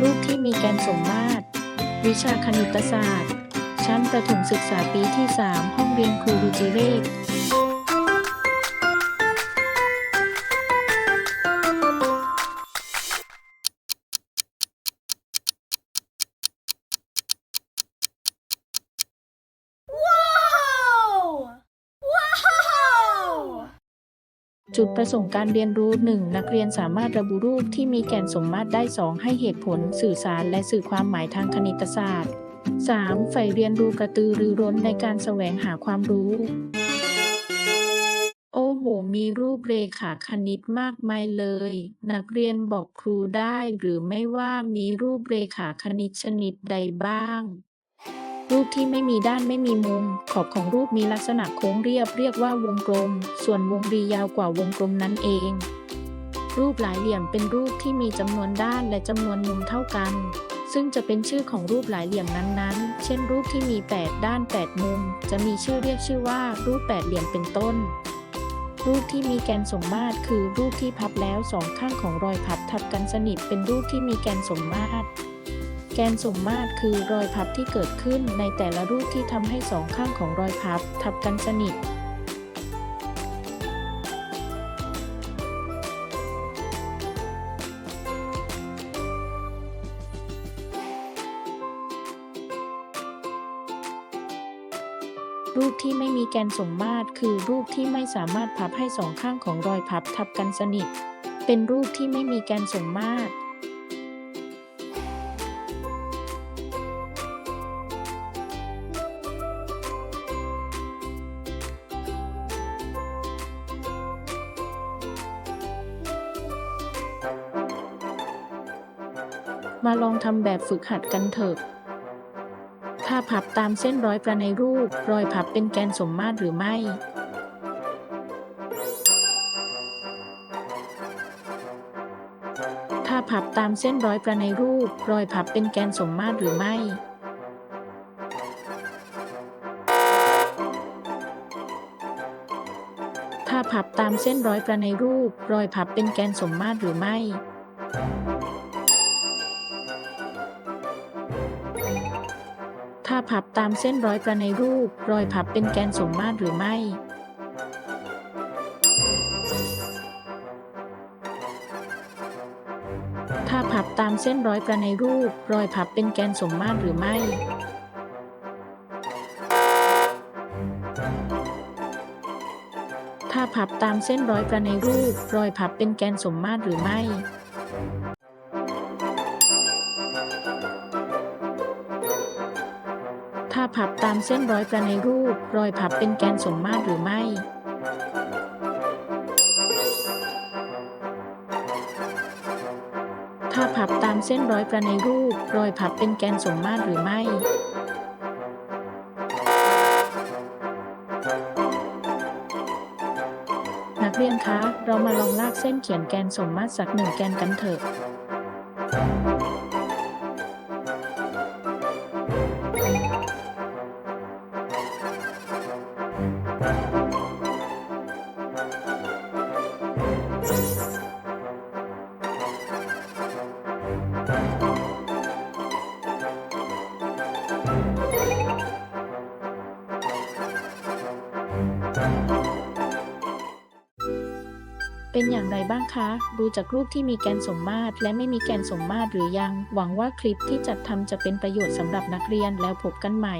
รูปที่มีแกนสมมาตร วิชาคณิตศาสตร์ ชั้นประถมศึกษาปีที่ 3 ห้องเรียนครูรูจิเวศ จุดประสงค์การเรียนรู้ 1. นักเรียนสามารถระบุรูปที่มีแกนสมมาตรได้ 2. ให้เหตุผลสื่อสารและสื่อความหมายทางคณิตศาสตร์ 3. ใฝ่เรียนรู้กระตือรือร้นในการแสวงหาความรู้ โอ้โห มีรูปเรขาคณิตมากมายเลย นักเรียนบอกครูได้หรือไม่ว่ามีรูปเรขาคณิตชนิดใดบ้าง รูปที่ไม่มีด้านไม่มีมุม ขอบของรูปมีลักษณะโค้งเรียบเรียกว่าวงกลม ส่วนวงรียาวกว่าวงกลมนั่นเอง รูปหลายเหลี่ยมเป็นรูปที่มีจำนวนด้านและจำนวนมุมเท่ากัน ซึ่งจะเป็นชื่อของรูปหลายเหลี่ยมนั้นๆ เช่น รูปที่มี 8 ด้าน 8 มุม จะมีชื่อเรียกชื่อว่า รูปแปดเหลี่ยมเป็นต้น รูปที่มีแกนสมมาตรคือรูปที่พับแล้วสองข้างของรอยพับทับกันสนิทเป็นรูปที่มีแกนสมมาตร แกนสมมาตรคือรอยพับที่เกิดขึ้นในแต่ละรูปที่ทำให้สองข้างของรอยพับทับกันสนิท รูปที่ไม่มีแกนสมมาตรคือรูปที่ไม่สามารถพับให้สองข้างของรอยพับทับกันสนิท เป็นรูปที่ไม่มีแกนสมมาตร มาลองทำแบบฝึกหัดกันเถอะถ้าพับตามเส้นร้อยประในรูป รอยพับเป็นแกนสมมาตรหรือไม่ ถ้าพับตามเส้นร้อยประในรูป รอยพับเป็นแกนสมมาตรหรือไม่ ถ้าพับตามเส้นร้อยประในรูป รอยพับเป็นแกนสมมาตรหรือไม่ ถ้าพับตามเส้นร้อยประในรูป รอยพับเป็นแกนสมมาตรหรือไม่ ถ้าพับตามเส้นร้อยประในรูป รอยพับเป็นแกนสมมาตรหรือไม่ถ้าพับตามเส้นร้อยประในรูป รอยพับเป็นแกนสมมาตรหรือไม่ พับตามเส้นร้อยประในรูป รอยพับเป็นแกนสมมาตรหรือไม่ ถ้าพับตามเส้นร้อยประในรูป รอยพับเป็นแกนสมมาตรหรือไม่ นักเรียนคะ เรามาลองลากเส้นเขียนแกนสมมาตรสักหนึ่งแกนกันเถอะ เป็นอย่างไรบ้างคะ ดูจากรูปที่มีแกนสมมาตรและไม่มีแกนสมมาตรหรือยัง หวังว่าคลิปที่จัดทำจะเป็นประโยชน์สำหรับนักเรียนแล้วพบกันใหม่